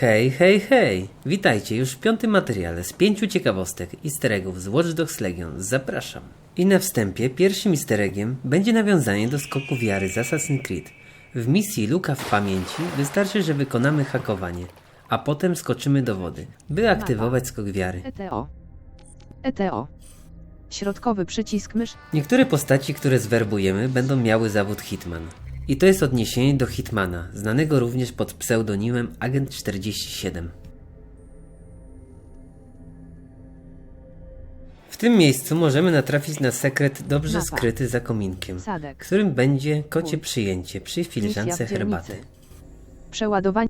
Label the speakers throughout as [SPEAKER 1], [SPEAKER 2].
[SPEAKER 1] Hej, hej, hej! Witajcie już w piątym materiale z pięciu ciekawostek easter eggów z Watch Dogs Legion. Zapraszam. I na wstępie pierwszym easter będzie nawiązanie do skoku wiary z Assassin's Creed. W misji Luka w pamięci wystarczy, że wykonamy hakowanie, a potem skoczymy do wody, by aktywować skok wiary.
[SPEAKER 2] ETO. ETO. Środkowy przycisk mysz.
[SPEAKER 1] Niektóre postaci, które zwerbujemy, będą miały zawód Hitman. I to jest odniesienie do Hitmana, znanego również pod pseudonimem Agent 47. W tym miejscu możemy natrafić na sekret dobrze
[SPEAKER 2] Mapa.
[SPEAKER 1] skryty za kominkiem,
[SPEAKER 2] Sadek.
[SPEAKER 1] którym będzie kocie przyjęcie przy filiżance herbaty.
[SPEAKER 2] Przeładowanie.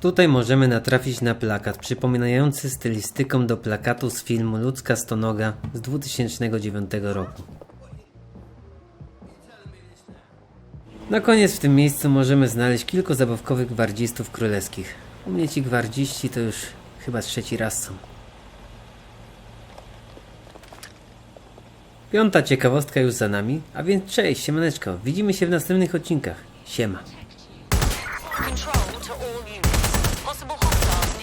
[SPEAKER 1] Tutaj możemy natrafić na plakat przypominający stylistyką do plakatu z filmu Ludzka Stonoga z 2009 roku. Na koniec w tym miejscu możemy znaleźć kilku zabawkowych gwardzistów królewskich. U mnie ci gwardziści to już chyba trzeci raz są. Piąta ciekawostka już za nami, a więc cześć, siemaneczko, widzimy się w następnych odcinkach. Siema.
[SPEAKER 3] to all units. Possible hostiles